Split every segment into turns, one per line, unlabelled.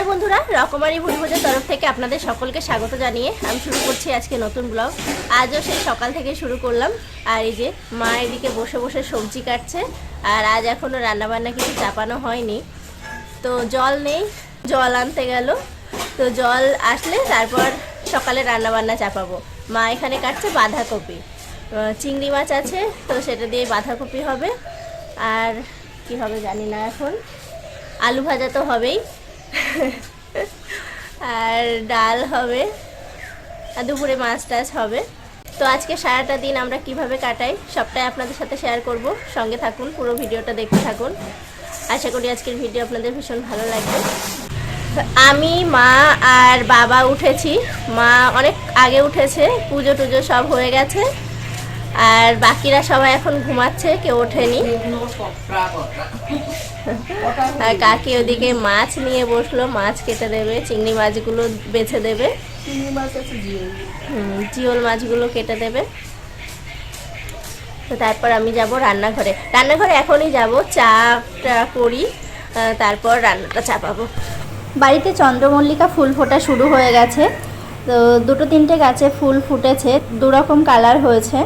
নমস্কার বন্ধুরা, রকমারি ভুলভোজের তরফ থেকে আপনাদের সকলকে স্বাগত জানিয়ে আমি শুরু করছি আজকে নতুন ব্লগ। আজও সেই সকাল থেকে শুরু করলাম। আর এই যে মা এদিকে বসে বসে সবজি কাটছে, আর আজ এখনও রান্নাবান্না কিছু চাপানো হয়নি। তো জল নেই, জল আনতে গেল। তো জল আসলে তারপর সকালে রান্নাবান্না চাপাবো। মা এখানে কাটছে বাঁধাকপি। চিংড়ি মাছ আছে, তো সেটা দিয়ে বাঁধাকপি হবে। আর কি হবে জানি না এখন। আলু ভাজা তো হবেই। আর ডাল হবে আর দুপুরে মাছ টাছ হবে। তো আজকে সারাটা দিন আমরা কীভাবে কাটাই সবটাই আপনাদের সাথে শেয়ার করব। সঙ্গে থাকুন, পুরো ভিডিওটা দেখতে থাকুন। আশা করি আজকের ভিডিও আপনাদের ভীষণ ভালো লাগবে। আমি, মা আর বাবা উঠেছি। মা অনেক আগে উঠেছে, পুজো টুজো সব হয়ে গেছে। আর বাকিরা সবাই এখন ঘুমাচ্ছে, কেউ ওঠেনি। আর কাকি ওদিকে মাছ নিয়ে বসল মাছ কেটে দেবে চিংড়ি মাছগুলো বেছে দেবে। হুম, জিওল মাছগুলো কেটে দেবে। তো তারপর আমি যাব রান্নাঘরে। রান্নাঘরে এখনই যাব চাটা করি তারপর রান্নাটা চাপাবো। বাড়িতে চন্দ্রমল্লিকা ফুল ফোটা শুরু হয়ে গেছে। তো দুটো তিনটে গাছে ফুল ফুটেছে দু রকম কালার হয়েছে।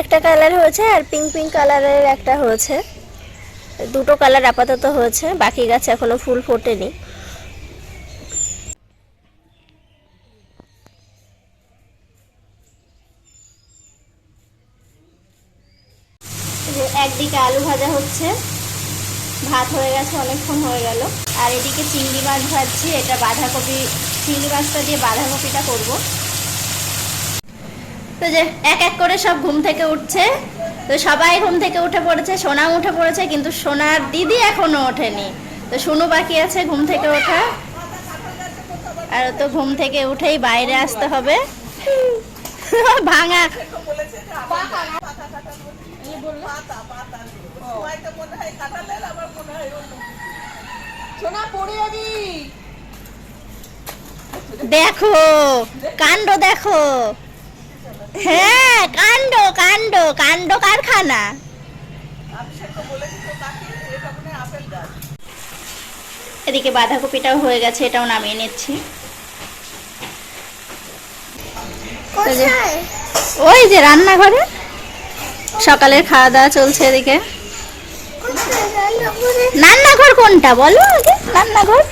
একটা কালার হয়েছে আর পিঙ্ক পিঙ্ক কালারের একটা হয়েছে। দুটো কালার আপাতত হয়েছে, বাকি গাছে এখনও ফুল ফোটেনি। একদিকে আলু ভাজা হচ্ছে, ভাত হয়ে গেছে, অনেকক্ষণ হয়ে গেল। আর এদিকে চিংড়ি মাছ ভাজছি, এটা বাঁধাকপি, চিংড়ি মাছটা দিয়ে বাঁধাকপিটা করব। তো যে এক এক করে সব ঘুম থেকে উঠছে, তো সবাই ঘুম থেকে উঠে পড়েছে, সোনাও উঠে পড়েছে, কিন্তু সোনার দিদি এখনও ওঠেনি। তো সোনু বাকি আছে ঘুম থেকে ওঠা। আর তো ঘুম থেকে উঠেই বাইরে আসতে হবে। ভাঙা।
সোনা
দেখো, কাণ্ড দেখো। হ্যাঁ কাণ্ড কাণ্ড কাণ্ড কারখানা। এদিকে বাঁধাকপিটাও হয়ে গেছে এটাও নামিয়ে নিচ্ছি। ওই যে রান্নাঘরে। সকালের খাওয়া দাওয়া চলছে এদিকে। রান্নাঘর? কোনটা? বলো আগে রান্নাঘর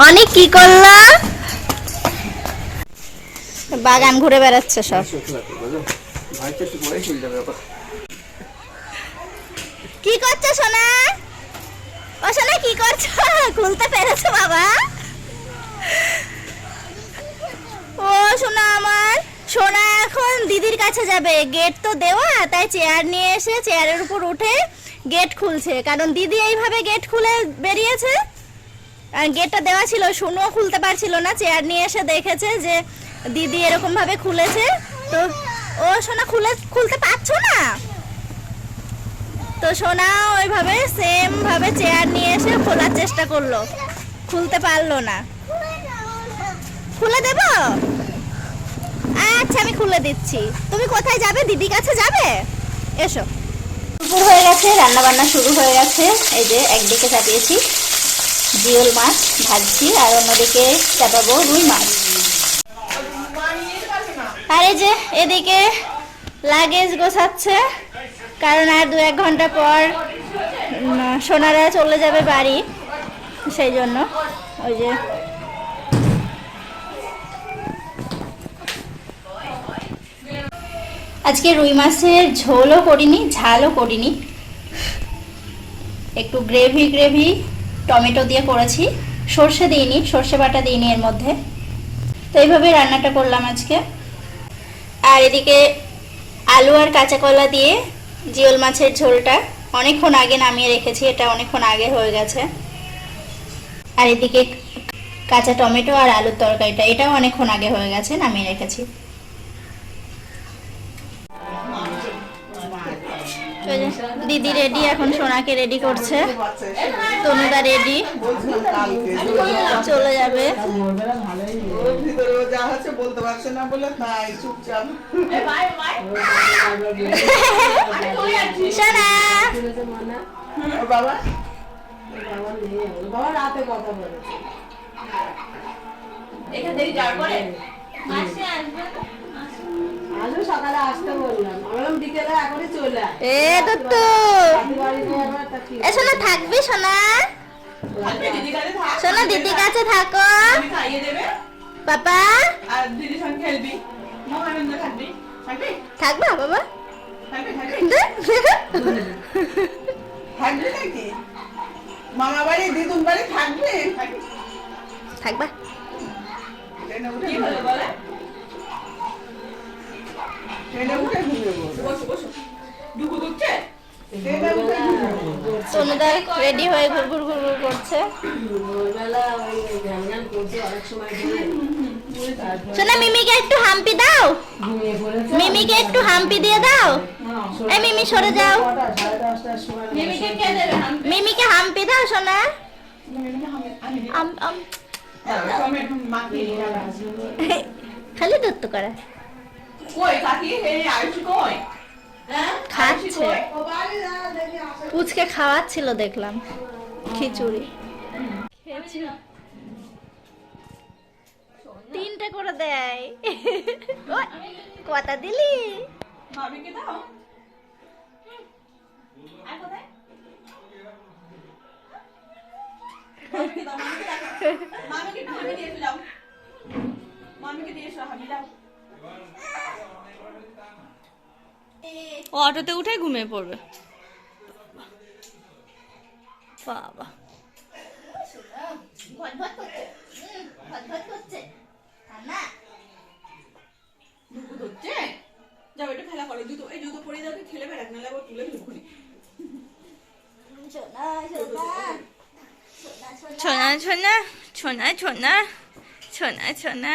অনেক কি করলা? বাগান ঘুরে বেড়াচ্ছে সব। কি করছ সোনা? ও সোনা, কি করছ? খুলতে পেরেছ বাবা? ও সোনা আমার, সোনা এখন দিদির কাছে যাবে। গেট তো দেওয়া, তাই চেয়ার নিয়ে এসে চেয়ারের উপর উঠে গেট খুলছে। কারণ দিদি এইভাবে গেট খুলে বেরিয়েছে। গেটটা দেওয়া ছিল শুনো খুলতে পারছিল না চেয়ার নিয়ে এসে দেখেছে যে দিদি এরকম ভাবে খুলেছে। তো ও সোনা খুলে, খুলতে পারছ না? তো সোনা ওইভাবে সেম ভাবে চেয়ার নিয়ে এসে খোলার চেষ্টা করল। খুলতে পারল না। খুলে দেব? আচ্ছা আমি খুলে দিচ্ছি। তুমি কোথায় যাবে? দিদি কাছে যাবে? এসো। দুপুর হয়ে গেছে রান্না বান্না শুরু হয়ে গেছে। এই যে একদিকে চাপিয়েছি। জিওল মাছ ভাজছি আর অন্যদিকে চাপাবো রুই মাছ। আর এই যে এদিকে লাগেজ গোছাচ্ছে, কারণ আর দু এক ঘণ্টা পর সোনারা চলে যাবে বাড়ি, সেই জন্য। ওই যে আজকে রুই মাছের ঝোলও করিনি, ঝালও করিনি। একটু গ্রেভি গ্রেভি টমেটো দিয়ে করেছি। সর্ষে দিইনি, সর্ষে বাটা দিইনি এর মধ্যে। তো এইভাবে রান্নাটা করলাম আজকে। আর এদিকে আলু আর কাঁচা কলা দিয়ে জিওল মাছের ঝোলটা অনেকক্ষণ আগে নামিয়ে রেখেছি, এটা অনেকক্ষণ আগে হয়ে গেছে। আর এদিকে কাঁচা টমেটো আর আলুর তরকারিটা, এটাও অনেকক্ষণ আগে হয়ে গেছে, নামিয়ে রেখেছি। দিদি রেডি, এখন সোনাকে রেডি করছে। তনুদা রেডি। চলে যাবে।
ওর ভিতরে ও যা হচ্ছে বলতে পারছে না বলে তাই চুপচাপ
সোনা।
ওর বাবা
এখান থেকে যাওয়ার পরে
আজও সকালে আসতে
এ দত্তু! এ সোনা থাকবি সোনা? সোনা দিদি কাছে থাকো।
আমি খাইয়ে দেবে।
পাপা?
আর দিদির সঙ্গে খেলবি। মহানন্দ থাকবি? থাকবি
থাকবা বাবা
মামা বাড়ি দিদুন বাড়ি থাকবে? থাকবি?
থাকবা।
কি হলো বলে?
তনুদা রেডি হয়ে ঘুর ঘুর ঘুর ঘুর করছে সোনা মিমিকে একটু হাম্পি দাও। মিমিকে একটু হাম্পি দিয়ে দাও। এই মিমি সরে যাও। মিমিকে হাম্পি? দাও সোনা। খালি দত্ত করা। খাচ্ছে। পুচকে খাওয়াচ্ছিল, দেখলাম। খিচুড়ি। তিনটে করে দেয়। কটা দিলি?
দাও। মামিকে দিয়ে দাও। মামিকে দিয়ে এসো দাও
ও অটোতে উঠে ঘুমিয়ে পড়বে। বাবা। ছোনা ছোনা ছোনা ছোনা ছোনা ছোনা।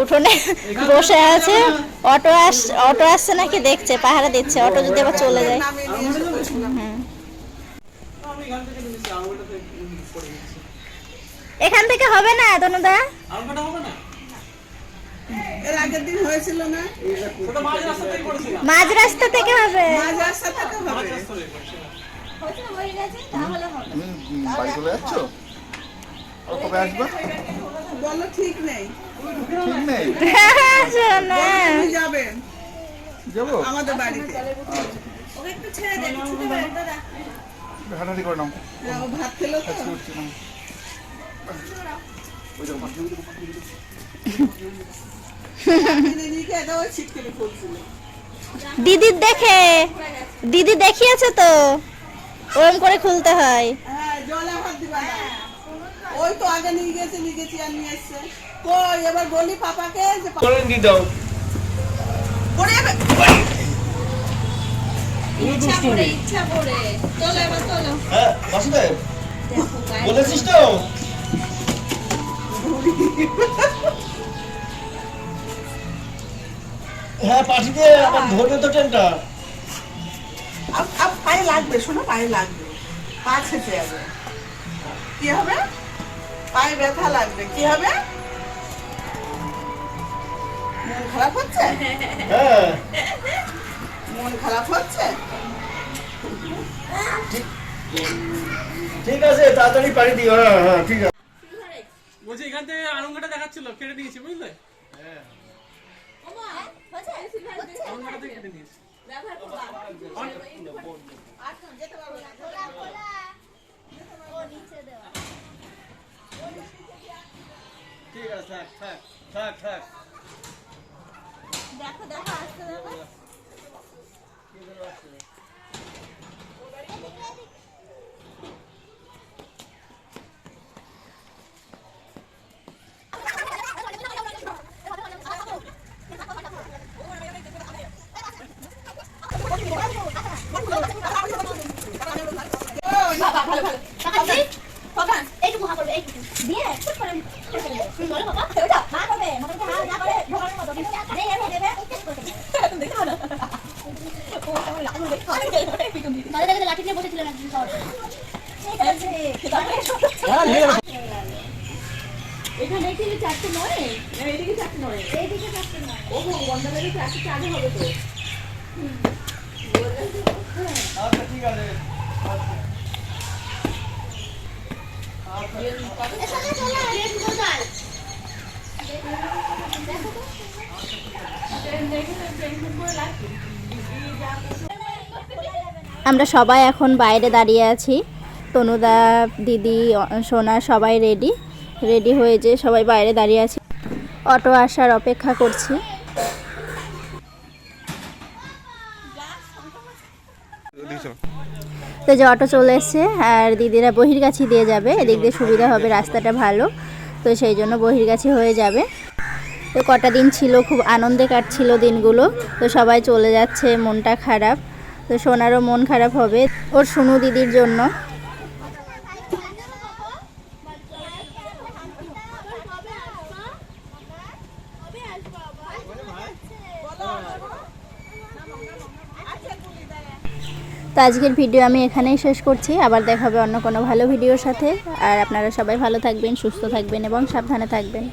উঠোনে বসে আছে অটো আস অটো আসছে নাকি দেখছে পাহারা দিচ্ছে অটো যদি আবার চলে যায়। হুম। এখান থেকে হবে না দনুদা?
এর আগের দিন হয়েছিল
মাঝ রাস্তা থেকে হবে।
বাড়ি চলে যাচ্ছ কবে আসবে?
বলো ঠিক নেই।
ঠিক নেই?
যাবেন
যাব।
আমাদের বাড়িতে।
হাঁটাহাঁটি করে নাও।
হ্যাঁ,
ওই দেখো
ফুলছিল
দিদির দেখে দিদি দেখিয়েছে তো। ওরম করে খুলতে হয়।
হ্যাঁ জলে ভাত দিবা না। ওই তো আগে নিয়ে গেছে নিয়ে গেছি আর নিয়ে এসছে। কই এবার বলি পাপাকে যে পা-
দি দাও।
পড়ে যাবে।
হ্যাঁ বাসুদেব বলেছিস তো হ্যাঁ পাঠিয়ে আবার ধরবে তো ট্রেনটা।
আপ আপ পায়ে লাগবে শোনো পায়ে লাগবে। পা ছেপে যাবে। কি হবে? পায়ে ব্যথা লাগবে। কি হবে? মন খারাপ হচ্ছে?
হ্যাঁ।
মন খারাপ হচ্ছে?
ঠিক আছে তাড়াতাড়ি পাড়ি দিও। হ্যাঁ হ্যাঁ ঠিক আছে।
বলছি এখান থেকে আরঙ্গটা দেখাচ্ছিল কেটে নিয়েছি বুঝলে? আরঙ্গটা থেকে কেটে নিয়েছি
ঠিক আছে থাক থাক থাক থাক।
দেখো দেখো আসতে দেখো।
ভালো ভালো
তাকাচ্ছি বাবা এইটুকু হা করবে এইটুকু দিয়ে ফুট করে করে ফেলবে। তুমি বলো বাবা ওটা মা করবে মোটামুটি হা যা করে ঢোকানোর মতো কিন্তু আরে এমনি দেবে
দেখো না ও আমার লাগল দেখো
তাহলে দেখে লাঠি নিয়ে বসেছিলেন একদিন আছে
এখানে কি চারটে নয়? এদিকে চারটে নয়।
এইদিকে চারটে নয়।
ও ভগবান দাদা চারটে আগে হবে তো।
আচ্ছা ঠিক আছে
এখানে চলে রেড কোথায় আমরা সবাই এখন বাইরে দাঁড়িয়ে আছি। তনুদা, দিদি, সোনা সবাই রেডি রেডি হয়ে যে সবাই বাইরে দাঁড়িয়ে আছি। অটো আসার অপেক্ষা করছি। তো যে অটো চলে এসছে, আর দিদিরা বহির্গাছি দিয়ে যাবে। এদিক দিয়ে সুবিধা হবে, রাস্তাটা ভালো। তো সেই জন্য বহির্গাছি হয়ে যাবে। তো কটা দিন ছিল, খুব আনন্দে কাটছিল দিনগুলো। তো সবাই চলে যাচ্ছে, মনটা খারাপ। তো সোনারও মন খারাপ হবে ওর সোনু দিদির জন্য। তো আজকের ভিডিও আমি এখানেই শেষ করছি। আবার দেখা হবে অন্য কোনো ভালো ভিডিওর সাথে। আর আপনারা সবাই ভালো থাকবেন, সুস্থ থাকবেন এবং সাবধানে থাকবেন।